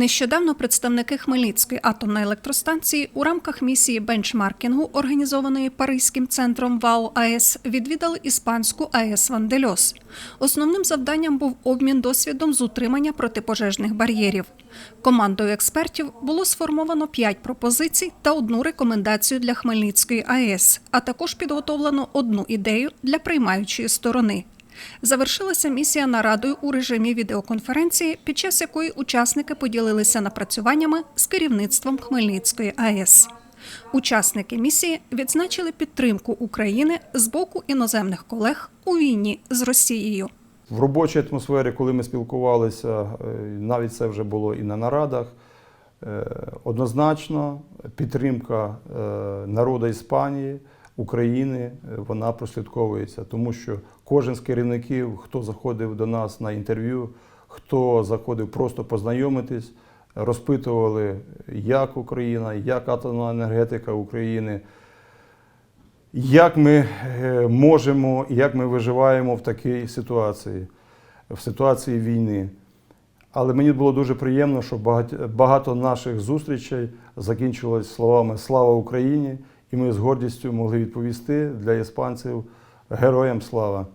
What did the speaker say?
Нещодавно представники Хмельницької атомної електростанції у рамках місії бенчмаркінгу, організованої Паризьким центром ВАО АЕС, відвідали іспанську АЕС Вандельос. Основним завданням був обмін досвідом з утримання протипожежних бар'єрів. Командою експертів було сформовано п'ять пропозицій та одну рекомендацію для Хмельницької АЕС, а також підготовлено одну ідею для приймаючої сторони. Завершилася місія нарадою у режимі відеоконференції, під час якої учасники поділилися напрацюваннями з керівництвом Хмельницької АЕС. Учасники місії відзначили підтримку України з боку іноземних колег у війні з Росією. В робочій атмосфері, коли ми спілкувалися, е, навіть це вже було і на нарадах. е, Однозначно, підтримка е, народу Іспанії, України, е, вона прослідковується, тому що кожен з керівників, хто заходив до нас на інтерв'ю, хто заходив просто познайомитись, розпитували, як Україна, як атомна енергетика України, як ми е, можемо, як ми виживаємо в такій ситуації, в ситуації війни. Але мені було дуже приємно, що багато наших зустрічей закінчилось словами Слава Україні! І ми з гордістю могли відповісти для іспанців Героям слава!